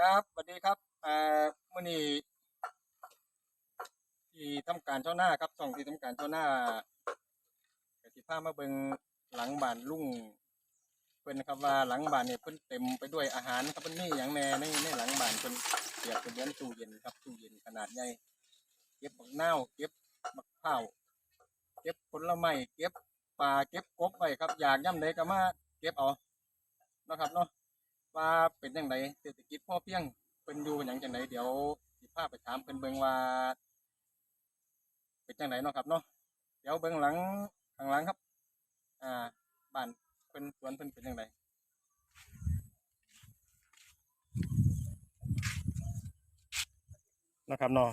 ครับสวัสดีครับอ่ามื่อนี้ที่ทำการเจ้าหน้าครับช่องที่ทำการเจ้าหน้ากสิพามาเบิงหลังบ้านลุ่งเพิ่นนะครับว่าหลังบ้านเนี่ยเพิ่นเต็มไปด้วยอาหารครับเพิ่นมีอย่างแน่ในในหลังบ้านเพิ่นเปียบเป็นเหมือนตู้เย็นครับตู้เย็นขนาดใหญ่เก็บบักนาวเก็บมะพร้าวเก็บผลไม้เก็บปลาเก็บกบไว้ครับอยากย่ำใดก็มาเก็บเอานะครับเนาะ ว่าเป็นยังไงเศรษฐกิจพอเพียงเป็นอยู่เป็นหยังจังไดเดี๋ยวสิพาไปถามเพิ่นเบิ่งว่าเป็นจังไดเนาะครับเนาะเดี๋ยวเบิ่งหลังข้างหลังครับ อ่าบ้านเพิ่นสวนเพิ่นเป็นจังไดนะครับเนาะ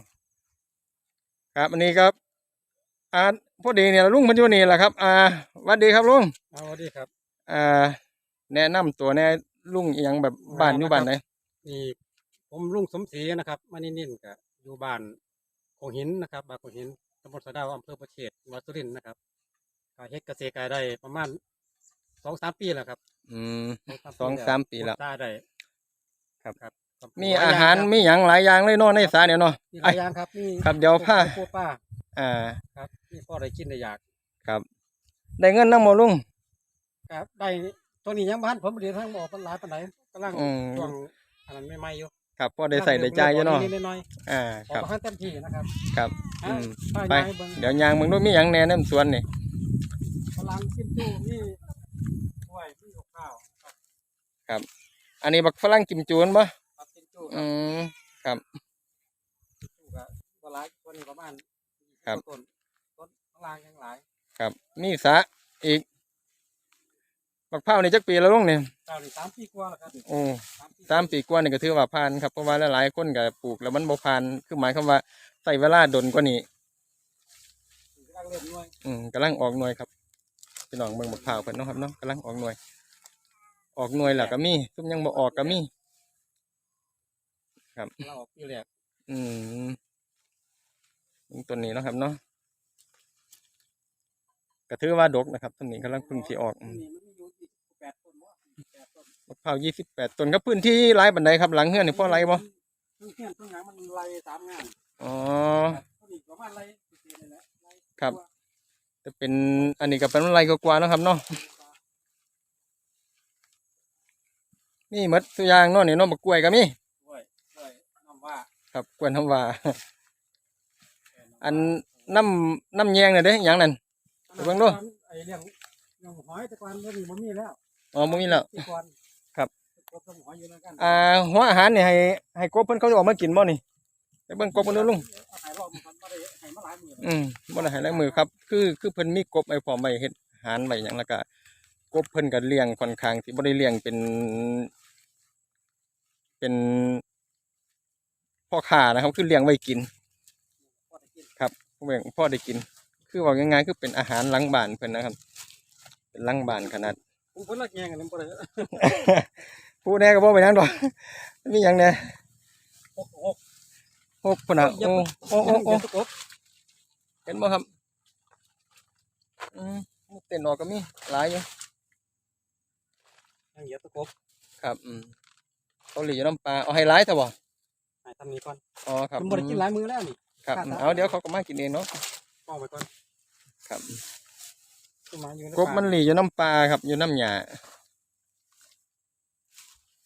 ครับอันนี้ครับอ่าพอดีเนี่ยลุงเพันอยู่นี่แหละครับ อ่าสวัสดีครับลุงเอาสวัสดีครับอ่าแนะนำตัวแน่ ลุงอหยังแบบบ้านอยู่บ้านไหนนี่ผมลุงสมศรีนะครับมานินินกับอยู่บ้านโคหินนะครับบ้านโคหินตำบลสะเดาวอำเภอประเชษจังหวัดสุรินทร์นะครับก็เฮ็ดเกษตรกรได้ประมาณสองสามปีแล้วครับ อืมสสองสามปีแล้วตาได้ครับครับ มีอาหารมีหยังหลายอย่างเลยเนาะในสาเนี่ยเนาะมีหลายอย่างครับมีครับเดี๋ยวผ้าโคป้าอ่า ครับมีพ่อได้กินได้อยากครับ ได้เงินนำบ่ลุงครับได้ ตัวนี้ยังบ้านผมเรียนทั้งบอกเป็นหลายปานไหนกำลังอืม ช่วงอันนั้นใหม่ๆอยู่ครับพอได้ใส่ได้จ่ายอยู่เนาะนิดๆหน่อยอ่าๆขอครับ ให้เต็มที่นะครับครับอืม อะไป ไปเบิ่งเดี๋ยวยางมึงดูมีหยังแหน่ในสวนนี่พลังกินจูมีถ้วยมีกับข้าวครับอันนี้บักฝรั่งกิมจูนบ่ครับกินจูอืมครับจูกับปลาตัวนี้ประมาณครับ ต้นต้นข้างล่างยังหลาย ครับมีสระอีก บักพร้าวนี่จักปีแล้วลุงนี่เจ้านี่สามปีกว่าแล้วครับโอ้สามปีกว่านี่ก็ถือว่าผ่านครับเพราะว่าหลายๆคนก็ปลูกแล้วมันบ่ผ่านคือหมายความว่าใช้เวลาดนกว่านี้กำลังเริ่มหน่วยอืมกำลังออกหน่วยครับพี่น้องเบิ่งบักพร้าวเพิ่นเนาะครับเนาะกำลังออกหน่วย ออกหน่วยแล้วก็มีซุมยังบ่ออกก็มี ครับเราออกปีแรกอืมเบิ่งต้นนี้เนาะครับเนาะก็ถือว่าดกนะครับต้นนี้กำลังเพึ่งสิออกอืม มะพร้าวยี่สิบแปดต้นครับพื้นที่หลายบันไดครับหลังเฮือนนี่พอไรบ่ต้นเทียนต้นหางมันไล่สามงานอ๋อครับต้นนี้ประมาณไล่สิบเศษเลยแหละไล่ครับกว่าจะเป็นอันนี้ก็เป็นอะไรกว่าๆเนาะครับเนาะนี่หมดตัวอย่างเนาะนี่เนาะบักกล้วยก็มีด้วยด้วยน้ำว่าครับกล้วยน้ำว่าอันน้ำน้ำแยงน่ะเด้หยังนั่นไปเบิ่งดูไอ้เรื่องเรื่องหอยแต่ก่อนเรื่องนี้มันมีแล้วอ๋อบ่มีแล้วที่ก่ อนครับกบกับหอยอยู่แล้วกันอ่าหัวอาหารนี่ให้ให้กบเพิ่นเขาจะออกมากินบ่นี่ไปเบิ่งกบเพิ่นดูลุงเอาหายรอบมันมาได้หายมาหลายหมื่นอืมบ่ได้ให้ลายมือครับ คือคือเพิ่นมีกบไว้พร้อมไว้เฮ็ดอาหารไว้หยังแล้วก็กบเพิ่นก็เลี้ยงค่อนข้างสิบ่ได้เลี้ยงเป็น เป็นพ่อค้านะครับ คือเลี้ยงไว้กินพอได้กินเลี้ยงพ่อได้กิน คือว่าง่ายๆคือเป็นอาหารหลังบ้านเพิ่นนะครับ เป็นหลังบ้านขนาดผมคนละแยงกันนี่บ่ได้ ผู้แน่ก็บ่ไปนหยังดอกมีหยังแน่หกหกโอ้พุ่นน่ะโอ้โอ้โอ้โอ้เดี๋ยวตะกบเห็นบ่ครับอืมเต้นออกก็มีหลายอยู่ยังเหยียบตะกบครับอืมเกาหลีอยู่น้ำปลาเอาให้หลายเถอะบ่ใหายทำนี้ก่อนอ๋อครับผมบ่ได้กินหลายมื้อแล้วนี่ครับครับเอาเดี๋ยวเขาก็มากินเองเนาะป้องไปก่อนครับขึ้นมาอยู่ในกบมันหลีอยู่น้ำปลาครับอยู่น้ำหยา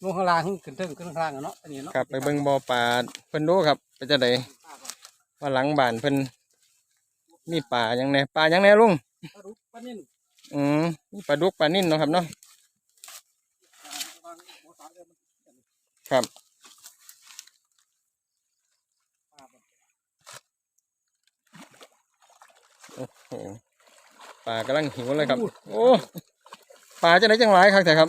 ลงข้างล่างขึ้นเทิงขึ้นข้างล่างอะเนาะอันนี้เนาะครับไปเบิ่งบ่อปลาเพิ่นดูครับเป็นจังไดว่าหลังบ้านเพิ่นมีปลาหยังแหน่ปลาหยังแหน่ลุงปลาดุกปลานิ่นอืมมีปลาดุกปลานิ่นเนาะครับเนาะวางหัวสายเลยมันครับปลาแบบโอ้โหปลากำลังหิวเลยครับ โอ้ปลาจะไหนจังหลายครับแต่ครับ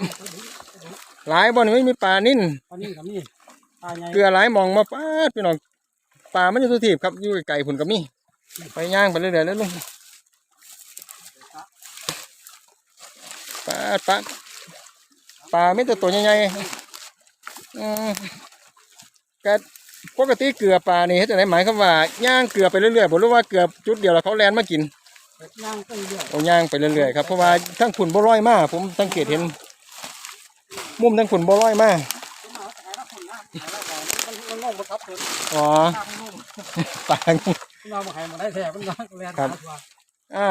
หลายบ่นี่ไม่มีปลานิ่นปลานิ่นกับนี่ปลาใหญ่เกลือหลายหมองมาปาดพี่น้องปลามันอยู่ทุกทีบครับอยู่ไกลๆพุ่นก็มีไปย่างไปเรื่อยๆแล้วลุงปลาดปลาปลาไม่แต่ตัวใหญ่ๆอืมก็ปกติเกลือปลานี่เฮ็ดจังไดหมายความว่าย่างเกลือไปเรื่อยๆบ่รู้ว่าเกลือจุดเดียวแล้วเขาแล่นมากินย่างไปเรื่อยเอาย่างไปเรื่อยๆครับเพราะว่าทั้งฝุ่นบ่ร้อยมากผมสังเกตเห็น มุมทั้งฝุ่นบ่ร้อยมากผมเอาแต่หาคนหน้าแล้วบอกมันมันงงบ่ทับตัวอ๋อตามงงปลาเอามาให้มันได้แท้มันแล่นครับอ่า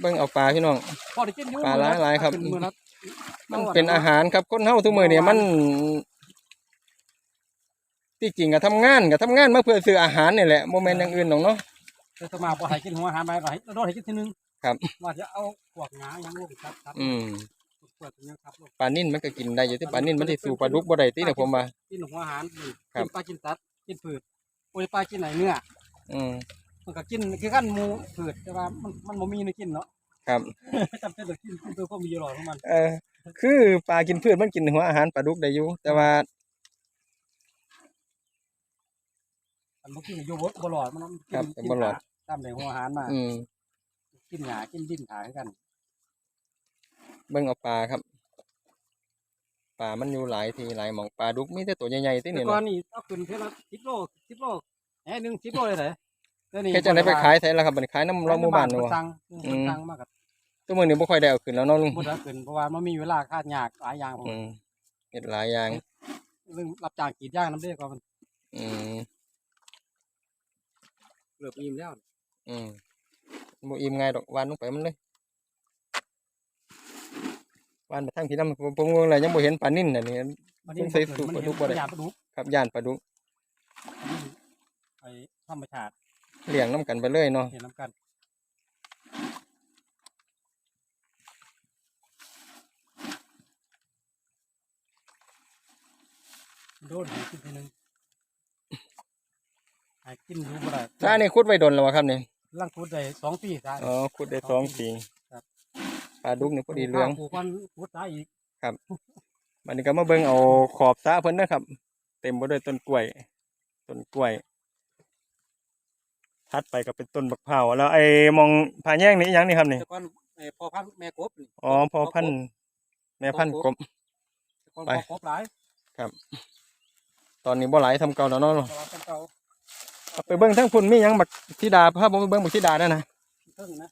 เบิ่งเอาปลาพี่น้องพอได้กินอยู่ปลาหลายครับ มันเป็นอาหารครับคนเฮาทุกมื้อเนี่ยมันที่จริงก็ทำงานก็ทำงานมาเพื่อซื้ออาหารนี่แหละบ่แม่นอย่างอื่นหรอกเนาะแต่สมาบ่ให้กินหัวอาหารไปก็ให้โดนให้กินทีนึงครับว่าจะเอาพวกงาหยังลงครับครับอืม พวกยังครับลงปลานิ่นมันก็กินได้อยู่ที่ปลานิ่นมันสิสู้ปลาดุกบ่ได้ติเนี่ยผมว่ากินหัวอาหารนี่ครับกินปลากินสัตว์กินพืชโอ้ยปลากินไหนเนื้ออืมมันก็กินคือกันหมูพืชแต่ว่ามันมันบ่มีเนื้อกินเนาะ ครับจำเป็นต้องกินกินตัวก็มีอยู่หรอกของมันเออคือปลากินพืชมันกินหัวอาหารปลาดุกได้อยู่แต่ว่าอันบ่กินอยู่บ่บ่หลอดมันมันกินครับกินบ่หลอดหาตามแหล่งหัวอาหารมา อืมกินหญ้ากินดินถ่ายกัน เบิ่งเอาปลาครับปลามันอยู่หลายทีหลายหม่องปลาดุกมีแต่ตัวใหญ่ๆติแต่เนี่ยก่อนเนาะนี่เอาขึ้นเท่าละ10โล10โลแหหนึง10โลเลยเด้เดี๋ยวนี้เฮ็ดจังได๋ไปขายไสล่ะครับบัดนี้ขายน้ำเราหมู่บ้านเเนาะ สั่งอืม สั่งมากับตัวมื้อนี้บ่ค่อยได้เอาขึ้นแล้วเนาะลุงบ่ได้ขึ้นเพราะว่ามันมีเวลาคาดยากหลายอย่างผมอืมเฮ็ดหลายอย่าง เรื่องรับจ้างกรีดยางนำเด้ก็มันอืมเกือบอิ่มแล้ว อืมบ่อิ่มง่ายดอกวานลงไปมันเลย วานไปทางที่นำผมงงเลยยังบ่เห็นปลานิ่นน่ะนี่มันนี่ใส่สูตรปลาดุกบ่ได้ยางปลาดุกครับย่านปลาดุกอันนี้ไปธรรมชาติเลี้ยงนํกันไปเลยเนาะเห็นน้ำกันโดนให้กินทีหนึงให้กินอยู่บ่ได้ถ้านี่ขุดไว้ดนแล้ววะครับนี่ลังคุดได้สองปีได้อ๋อขุดได้สองปีครับ ปลาดุกนี่พอดีเหลืองปลูกมันคุดได้อีกวันนี้ก็มาเบิ่งเอาขอบสระเพิ่นนะครับ เต็มไปด้วยต้นกล้วย ต้นกล้วย ทัดไปก็เป็นต้นบักเผาวแล้วไอ้มองผาแยงนี่อิหยังนี่ครับนี่ แต่ก่อนไอ้พ่อพันธุ์แม่กบนี่อ๋อพอพันธุ์แม่พันธุ์กบ แต่ก่อนไป พ่อกบหลายตอนนี้บ่หลายทำเก่าแล้วเนาะแต่ว่าเป็นเก่าเอาไปเบิ่งทั้งพุ่นมีหยังบักธิดาพาผมไปเบิ่งบักธิดานั่นนะ เพิ่งนะ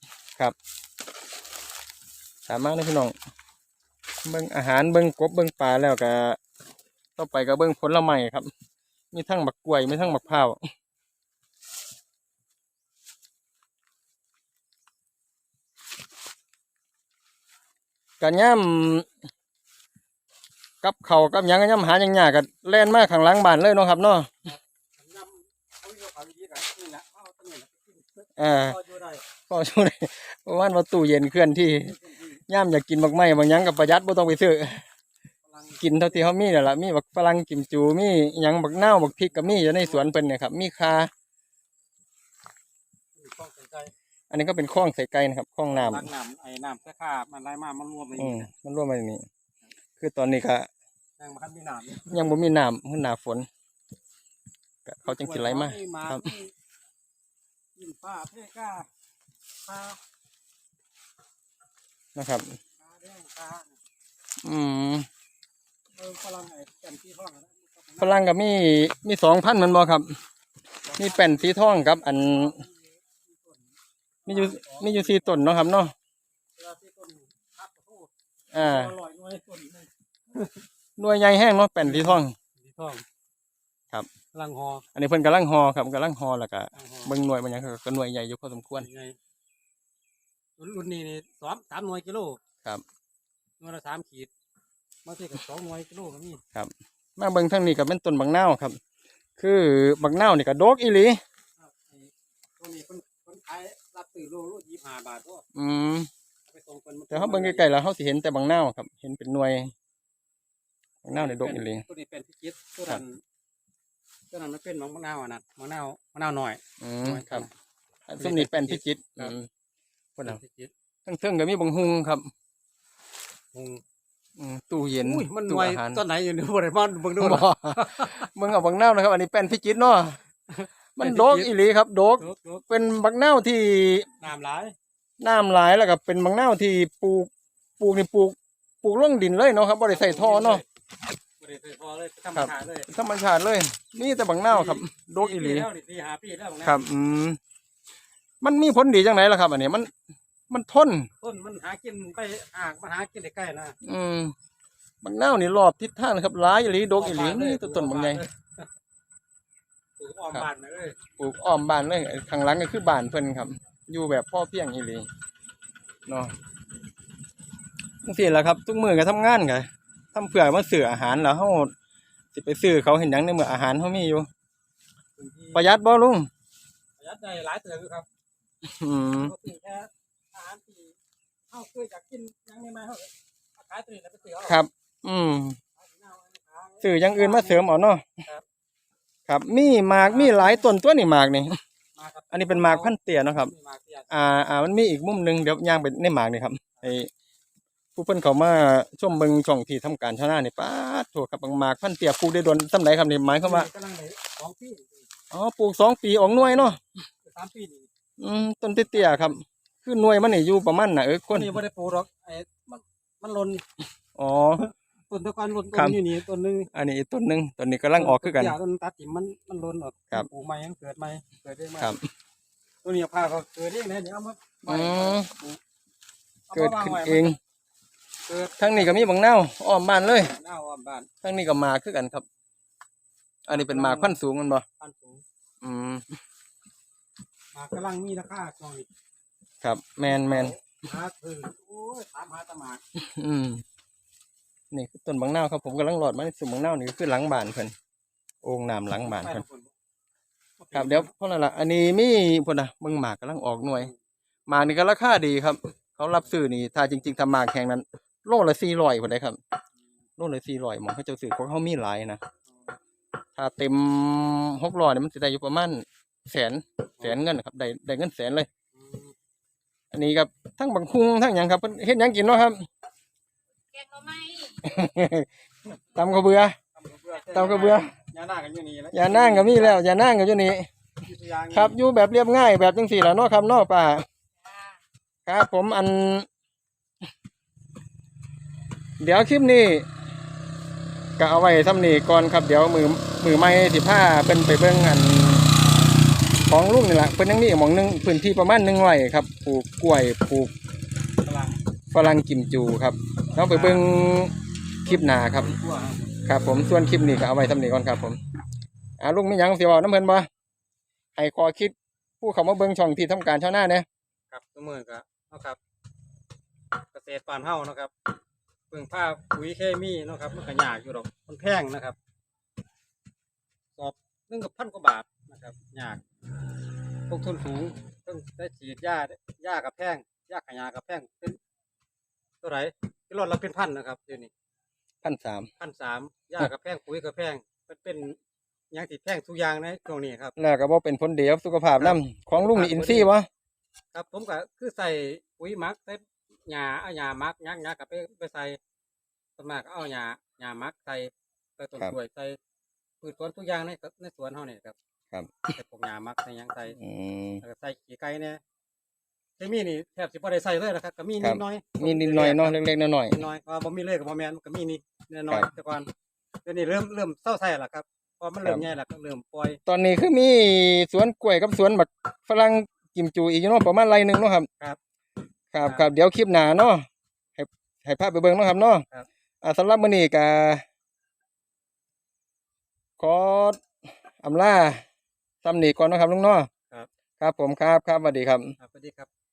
สามารถนะพี่น้องเบิ่งอาหารเบิ่งกบเบิ่งปลาแล้วก็ต่อไปก็เบิ่งผลไม้ครับ มีทั้งบักกล้วยมีทั้งบักพร้าวกันย่ำกับเขากับยังก็ย่ำหาหยังยากก็แล่นมากข้างหลังบ้านเลยเนาะครับเนาะเอาอยู่เขาดีกันนี่แหละเอาตรงนี้แหละกินเออพออยู่ได้ก็ช่วยเพราะว่าว่าตู้เย็นเคลื่อนที่ ย่ำอยากกินบักไม้บางหยังกับประหยัดบ่ต้องไปซื้อพลังกินเท่าที่เขามีนั่นแหละมีบักฝรั่งกิมจูมีหยังบักนาวบักพริกก็มีอยู่ในสวนเพิ่นเนี่ยครับ มีคาต้องใส่ใจอันนี้ก็เป็นคลองใส่ไก่นะครับคลองน้ล้างน้ำไอ้น้ำแค่ข้ามันไหลมามันรวมในำอืนี้มนะมันรวมมาในนี้คือตอนนี้ก็ยังมาคันมีน้ำอยู่ยังบ่มีน้ำคือหน้าฝนก็เขาจังสิไหลมาหมาครับกินป้าเพก้าปลา นะครับปลาแดงปลาอืมเออพลังไอ้แก่นที่ห้องนะฝรั่งก็มีมีสองพันธุ์แมันบ่ครับ มีแป้นสีทองครับ อัน มีอยู่มีอยู่สี่ต้นเนาะครับเนาะเวลาที่ต้นพักกระโทษอ่าอร่อยด้วยต้นหนึ่งหน่วยใหญ่แห้งเนาะแป้นสีทองที่ท้อง ครับพลังหออันนี้เพิ่นกำลังหอครับกำลังหอแล้วก็พลังหอเบิ่งหน่วยมันหยังก็หน่วยใหญ่อยู่พอสมควรยังไง รุ่นนี้นี่สามสามหน่วยกิโลครับหน่วยละสามขีดบางทีก็สองหน่วยกิโลก็มีมาเบิ่งทางนี้ก็เป็นต้นบักนาวครับ คือบักนาวนี่ก็ดอกอีหลีครับไอ้ตัวนี้คนคนขายรับซื้อโลโลยี่ห้าบาทก็อืมไปส่งคนมันแต่เฮาเบิ่งใกล้ๆแล้วเฮาสิเห็นแต่บักนาวครับ เห็นเป็นหน่วยบักนาวในดอกอีหลี ตัวนี้เป็นพิจิตรตัวนั้นตัวนั้นมันเป็นมะนาวอะนะมะนาวมะนาวหน่อย อืมครับอันซุมนี้เป็นพิจิตรครับอืม พุ่นน่ะพิจิตรทั้งเทิงก็มีบังฮุงครับอืมอืมตู้เย็นอุ้ยมันหตู้น่วยอาหารต้นไหนอยู่ในบริบาลเบิ่งดูบ่นะเบิ่งเอาบักนาวนะครับ อันนี้เป็นพิจิตรเนาะมันดอกอีหลีครับดอกลูกลูกเป็นบักนาวที่น้ำหลายน้ำหลายแล้วก็เป็นบางนาวที่ปลูกปลูกนี่ปลูกปลูกลงดินเลยเนาะครับบ่ได้ใส่ท่อเนาะบริสุทธิ์พอเลยธรรมชาติเลยธรรมชาติเลย นี่แต่บางนาวครับ โดกอีหลี ปีแล้วนี่ปีหาปีแล้วนะครับ อืม มันมีผลดีจังไหนล่ะครับ อันนี้มัน มันทน ต้นมันหากินไปหากมันหากินได้ใกล้ๆนะอืมบางนาวนี่รอบทิศทางนะครับหลายอีหลีดกอีหลีนี่ต้นต้นบางใหญ่ปลูกอ้อมบ้านไปเลยปลูกอ้อมบ้านเลยข้างหลังก็คือบ้านเพิ่นครับ อยู่แบบพ่อเพียงอีหลีเนาะจังซี่แหละครับ ทุกมื้อก็ทำงานก็ทำเพื่อมาซื้ออาหารแล้วเฮาสิไปซื้อเขาเห็นหยังในเมื่ออาหารเฮามีอยู่พื้นที่ประหยัดบ่ลุงประหยัดได้หลายเติมอยู่ครับ อืมปกติแค่อาหารที่เฮาเคยอยากกินหยังไม่มาเฮาเอาขายตัวนี้แล้วไปซื้อเอาครับ อืมขายที่หน้าเอาขายซื้ออย่างอื่นมาเสริมเอาเนาะครับครับมีหมากมีหลายต้นตัวนี่หมากนี่ มาครับอันนี้เป็นหมากพันเตี้ยเนาะครับ มีหมากเตี้ยอ่าอ่ามันมีอีกมุมหนึงเดี๋ยวย่างไปในหมากนี่ครับไอ้ผู้เพิ่นเขามาชมเบิ่งช่องที่ทำการชาวนานี่ป้าดโทษครับบางหมากพันเตี้ยปลูกได้โดนสำไรครับนี่หมายความว่า กำลังเลยสองปีอ๋อปลูกสองปีออกหน่วยเนาะสามปีนี่ อืมต้นเตี้ยๆครับ คือหน่วยมันนี่อยู่ประมาณน่ะเออคคนนนี้บ่ได้ปลูกหรอกไอ้มันมันหล่นอ๋อ ต้นตะกอนหล่นครัต้บนอยู่นี่ต้นหนึงอันนี้อีกต้นหนึงต้นนี้กำลังออกคือกัน ต้นตัดถิ่มมันมันหล่นออกครับปลูกใหม่ยังเกิดใหม่เกิดได้ใหม่ครับตัวนี้พาเขาเกิดเองนะเดี๋ยวเอามาไว้อืมอาเกิดมาวางขึ้นไว้เองเกิดทั้งนี้ก็มีบางนาวอ้อมบ้านเลยหน้าอ้อมบ้านทั้งนี้ก็หมากคือกันครับ อันนี้เป็นหมากพันธุ์สูงแมันบ่พันสูงอืม หมากกำลังมีราคาช่วงนี้ครับ แมนแมนหาถือโอ้ยถามหาแตะหมากอืมนี่คือต้นบางนาวครับผมกำลังหลอดมาในสุ่มบางนาวนี่ก็คือหลังบ้านเพิ่นโอ่งน้ำหลังบ้านเพิ่นครับเดี๋ยวเพราะนั่นล่ะอันนี้มีพุ่นน่ะเบิ่งหมากกำลังออกหน่วยหมากนี่ก็ราคาดีครับ เขารับซื้อนี่ถ้าจริง ๆทำหมากแข่งนั้น โลละ400พุ่นได้ครับ โลละ400หมองเขาเจ้าซื้อของเขามีหลายนะถ้าเต็ม600นี่มันสิได้อยู่ประมาณ แสนแสนเงินนะครับได้ได้เงินแสนเลยอืมอันนี้ครับทั้งบังคุงทั้งหยังครับเพิ่นเฮ็ดหยังกินเนาะครับ แกงหน่อไม้ตำข้าวเบื่อตำกระเบือตำกระเบือยาหน้ากันอยู่นี่แล้วอย่านั่งก็มีแล้ว อย่านั่งก็อยู่นี่อยู่ตัวอย่างนี่ครับอยู่แบบเรียบง่ายแบบจังสี่ล่ะเนาะครับเนาะป้าจ้าครับผมอัน เดี๋ยวคลิปนี้ก็เอาไว้ทำนี่ก่อนครับ เดี๋ยวมือมือไม่สิผ้าเป็นไปเบิ่งอัน ของลุงนี่แหละเป็นยังมีอีกหมองหนึงพื้นที่ประมาณหนึ่งไร่ครับปลูกกล้วยปลูกกำลังฝรั่งกิมจูครับเราไปเบิ่งคลิปหน้าครับ ทั่วครับ ครับผมส่วนคลิปนี้ก็เอาไว้ทำนี่ก่อนครับผมอ่าลุงมีหยังสิเว้าน้ำเพิ่นบ่ให้ขอคิดผู้เขามาเบิ่งช่องที่ทำการชาวนาเนี่ยครับตัวมือก็เนาะครับ เกษตรบ้านเฮาเนาะครับเพิ่งผ้าปุ๋ยเคมีเนาะครับมันก็ยากอยู่ดอกมันแพงนะครับ สอบหนึงกับพันกว่าบาท ครับยากลงทุนสูงต้องได้ฉีดยาหญ้ากับแพงหญ้าขยากับแพงเป็นเท่าไหร่ที่รถเราเป็นพันนะครับเดี๋ยวนี้พันสามพันสามหญ้ากับแพงปุ๋ยกับแพงมันเป็นหยังที่แพงทุกอย่างในช่วงนี้ครับแล้วก็บ่เป็นผลเดียวสุขภาพนํของลุงนี่อินทรีย์บ่ครับผมก็คือใส่ปุ๋ยหมักใส่หญ้าเอาหญ้าหมักหยักหยักกับไปไปใส่ส่วนมากก็เอาหญ้าหญ้าหมักใส่ใส่ต้นกล้วยใส่พืชสวนทุกอย่างในในสวนเฮานี่ครับ ครับใส่พวกหญ้าหมักใส่หยังใส่อืม แล้วก็ใส่ขี้ไก่เนี่ยเคมีนี่แทบสิบ่ได้ใส่เลยนะครับก็มีครันิบดหน้อยมีนิดหน่อยเนาะเล็กๆน้อย นิดหน้อยเพราะว่าบ่มีเลยก็บ่แม่นมันก็มีนิดน้อยครับๆแต่ก่อนเดี๋ยวนี้เริ่มเริ่มเศร้าใส่แล้วครับพอมันเริ่คมรับใหญ่แล้วก็เริ่มปล่อยๆตอนนี้คือมีสวนกล้วยกับสวนบักฝรั่งกิมจูอีกอยู่เนาะประมาณไรหนึงเนาะครับ ครับครับครับเดี๋ยวคลิปหน้าเนาะให้ให้ภาพไปเบิ่งเนาะครับเนาะครับ อ่าสำหรับมื้อนี้ก็ขออำลา ซ้ำนี้ก่อนเนาะครับลุงเนาะครับ ครับผมครับครับสวัสดีครับ ครับสวัสดีครับ